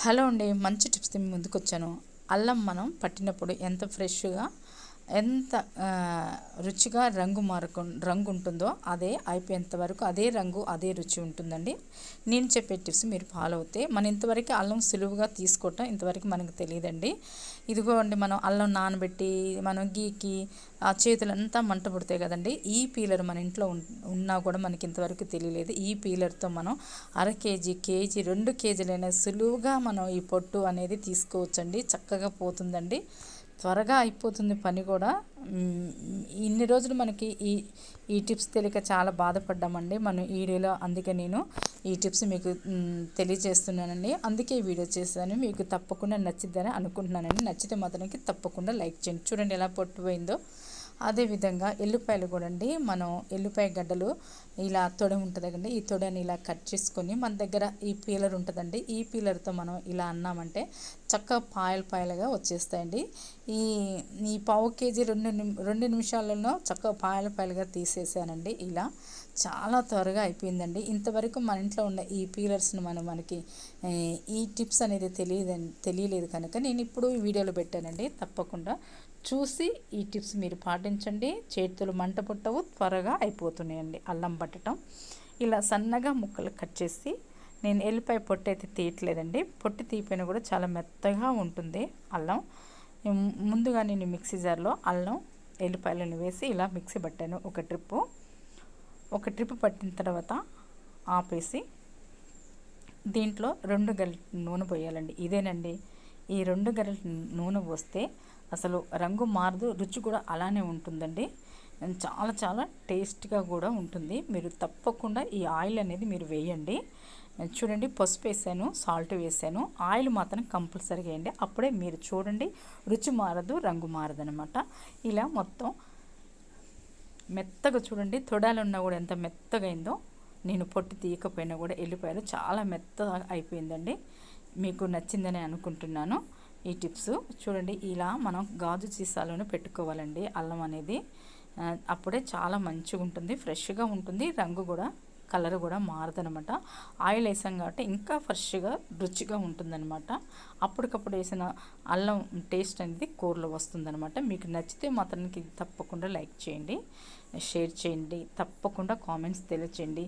Hello అండి మంచి tips తిని ముందుకు వచ్చాను అల్లం మనం పట్టినప్పుడు ఎంత ఫ్రెష్గా ఎంత రుచిగా రంగు మారకు రంగు ఉంటుందో అదే అయిపోయేంత వరకు అదే రంగు అదే రుచి ఉంటుందండి. నేను చెప్పే టిప్స్ మీరు ఫాలో అవుతే మన ఇంతవరకు అల్లం సులువుగా తీసుకోవటం ఇంతవరకు మనకు తెలియదండి. ఇదిగో అండి మనం అల్లం నానబెట్టి మనం గీకి ఆ చేతులంతా మంట పుడతాయి కదండి. ఈ పీలర్ మన ఇంట్లో ఉన్నా కూడా మనకి ఇంతవరకు తెలియలేదు. ఈ పీలర్తో మనం అర కేజీ కేజీ రెండు కేజీలైనా సులువుగా మనం ఈ పొట్టు అనేది తీసుకోవచ్చండి. చక్కగా పోతుందండి. త్వరగా అయిపోతుంది పని కూడా. ఇన్ని రోజులు మనకి ఈ ఈ టిప్స్ తెలియక చాలా బాధపడ్డామండి. మనం ఈ వీడియోలో అందుకే నేను ఈ టిప్స్ మీకు తెలియజేస్తున్నానండి. అందుకే ఈ వీడియో చేశాను. మీకు తప్పకుండా నచ్చిద్దని అనుకుంటున్నానండి. నచ్చితే మాత్రానికి తప్పకుండా లైక్ చేయండి. చూడండి ఎలా పొట్టుపోయిందో. అదేవిధంగా ఎల్లిపాయలు కూడా అండి. మనం ఎల్లిపాయ గడ్డలు ఇలా తొడ ఉంటుంది ఈ తొడని ఇలా కట్ చేసుకొని మన దగ్గర ఈ పీలర్ ఉంటుందండి. ఈ పీలర్తో మనం ఇలా అన్నామంటే చక్కగా పాయలు పాయలుగా వచ్చేస్తాయండి. ఈ ఈ పావు కేజీ రెండు రెండు నిమిషాలలో చక్కగా పాయలు పాయలుగా తీసేసానండి ఇలా. చాలా త్వరగా అయిపోయిందండి. ఇంతవరకు మన ఇంట్లో ఉన్న ఈ పీలర్స్ని మనం మనకి ఈ టిప్స్ అనేది తెలియదు తెలియలేదు కనుక నేను ఇప్పుడు ఈ వీడియోలో పెట్టానండి. తప్పకుండా చూసి ఈ టిప్స్ మీరు పాటించండి. చేతులు మంట పుట్టవు త్వరగా అయిపోతున్నాయండి. అల్లం పట్టడం ఇలా సన్నగా ముక్కలు కట్ చేసి నేను ఎల్లిపాయ పొట్టు అయితే తీయట్లేదండి. పొట్టు తీపిన కూడా చాలా మెత్తగా ఉంటుంది అల్లం. ముందుగా నేను మిక్సీ జార్లో అల్లం ఎల్లిపాయలను వేసి ఇలా మిక్సీ పట్టాను ఒక ట్రిప్పు. ఒక ట్రిప్ పట్టిన తర్వాత ఆపేసి దీంట్లో రెండు గరిట నూనె పోయాలండి. ఇదేనండి. ఈ రెండు గరిట నూనె పోస్తే అసలు రంగు మారదు రుచి కూడా అలానే ఉంటుందండి. చాలా చాలా టేస్ట్గా కూడా ఉంటుంది. మీరు తప్పకుండా ఈ ఆయిల్ అనేది మీరు వేయండి. చూడండి పసుపు వేసాను సాల్ట్ వేసాను. ఆయిల్ మాత్రం కంపల్సరీగా వేయండి. అప్పుడే మీరు చూడండి రుచి మారదు రంగు మారదు అనమాట ఇలా మొత్తం మెత్తగా చూడండి తొడాలు ఉన్నా కూడా ఎంత మెత్తగా అయిందో నేను పొట్టు తీయకపోయినా కూడా వెళ్ళిపోయారు చాలా మెత్తగా అయిపోయిందండి. మీకు నచ్చిందని అనుకుంటున్నాను. ఈ టిప్స్ చూడండి ఇలా మనం గాజు సీసాలోనే పెట్టుకోవాలండి అల్లం అనేది. అప్పుడే చాలా మంచిగా ఉంటుంది ఫ్రెష్గా ఉంటుంది రంగు కూడా కలర్ కూడా మారదనమాట ఆయిల్ వేసాం కాబట్టి ఇంకా ఫ్రెష్గా రుచిగా ఉంటుందన్నమాట. అప్పటికప్పుడు వేసిన అల్లం టేస్ట్ అనేది కూరలో వస్తుందన్నమాట. మీకు నచ్చితే మాత్రానికి తప్పకుండా లైక్ చేయండి షేర్ చేయండి తప్పకుండా కామెంట్స్ తెలియచేయండి.